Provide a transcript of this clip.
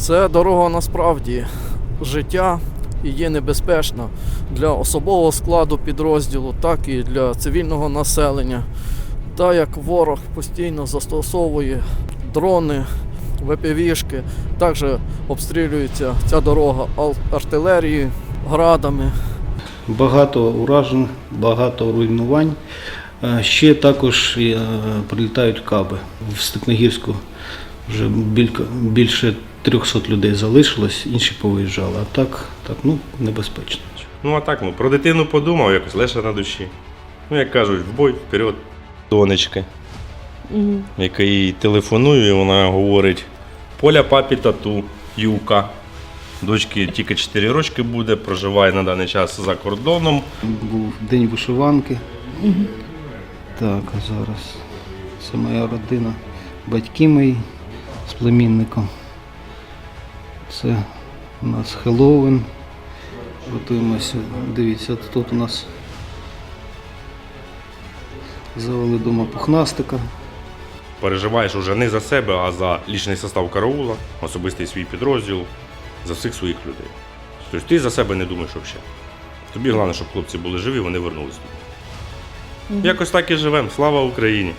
Це дорога насправді життя і є небезпечна для особового складу підрозділу, так і для цивільного населення. Та як ворог постійно застосовує дрони, ВПВшки, також обстрілюється ця дорога артилерією, градами. Багато уражень, багато руйнувань. Е, Ще також е, прилітають каби. В Степногірську вже більше 300 людей залишилось, інші повиїжджали. А так, так ну, небезпечно. Ну а так, ну про дитину подумав, якось легше на душі. Ну, як кажуть, в бой, вперед. Донечки, яка їй телефоную, і вона говорить: Поля папі тату, Юка. Дочки тільки 4 рочки буде, проживає на даний час за кордоном. Був день вишиванки. Так, а зараз це моя родина, батьки мої з племінником. Це у нас Хеллоуін. Готуємося. Дивіться, тут у нас завели дома пухнастика. Переживаєш уже не за себе, а за лічний состав караула, особистий свій підрозділ, за всіх своїх людей. Тобто ти за себе не думаєш взагалі. Тобі головне, щоб хлопці були живі, вони вернулись. Якось так і живемо. Слава Україні!